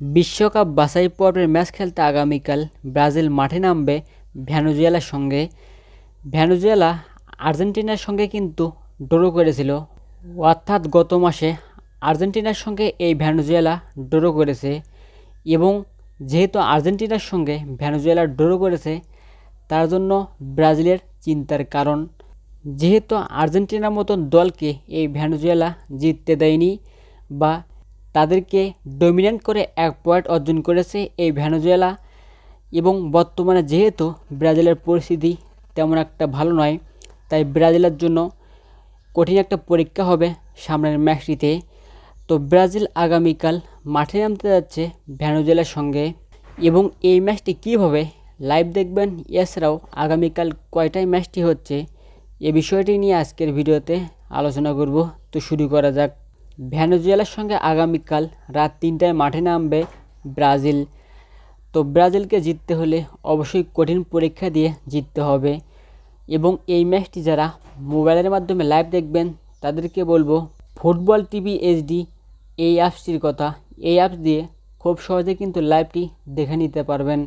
বিশ্বকাপ বাছাই পর্বের ম্যাচ খেলতে আগামীকাল ব্রাজিল মাঠে নামবে ভেনেজুয়েলার সঙ্গে। ভেনেজুয়েলা আর্জেন্টিনার সঙ্গে কিন্তু ড্র করেছিল। অর্থাৎ গত মাসে আর্জেন্টিনার সঙ্গে এই ভেনেজুয়েলা ড্র করেছে এবং যেহেতু আর্জেন্টিনার সঙ্গে ভেনেজুয়েলা ড্র করেছে, তার জন্য ব্রাজিলের চিন্তার কারণ। যেহেতু আর্জেন্টিনার মতন দলকে এই ভেনেজুয়েলা জিততে দেয়নি বা তাদেরকে ডমিনেন্ট করে এক পয়েন্ট অর্জন করেছে এই ভেনেজুয়েলা। এবং বর্তমানে যেহেতু ব্রাজিলের পরিস্থিতি তেমন একটা ভালো নয়, তাই ব্রাজিলের জন্য কঠিন একটা পরীক্ষা হবে সামনের ম্যাচটিতে। তো ব্রাজিল আগামীকাল মাঠে নামতে যাচ্ছে ভেনেজুয়েলার সঙ্গে। এবং এই ম্যাচটি কীভাবে লাইভ দেখবেন এছাড়াও আগামীকাল কয়টায় ম্যাচটি হচ্ছে, এ বিষয়টি নিয়ে আজকের ভিডিওতে আলোচনা করব। তো শুরু করা যাক। ভেনেজুয়েলার সঙ্গে আগামীকাল রাত তিনটায় মাঠে নামবে ব্রাজিল। তো ব্রাজিলকে জিততে হলে অবশ্যই কঠিন পরীক্ষা দিয়ে জিততে হবে। এবং এই ম্যাচটি যারা মোবাইলের মাধ্যমে লাইভ দেখবেন, তাদেরকে বলব, ফুটবল টিভি এইচডি, এই অ্যাপসটির কথা। এই অ্যাপস দিয়ে খুব সহজে কিন্তু লাইভটি দেখে নিতে পারবেন।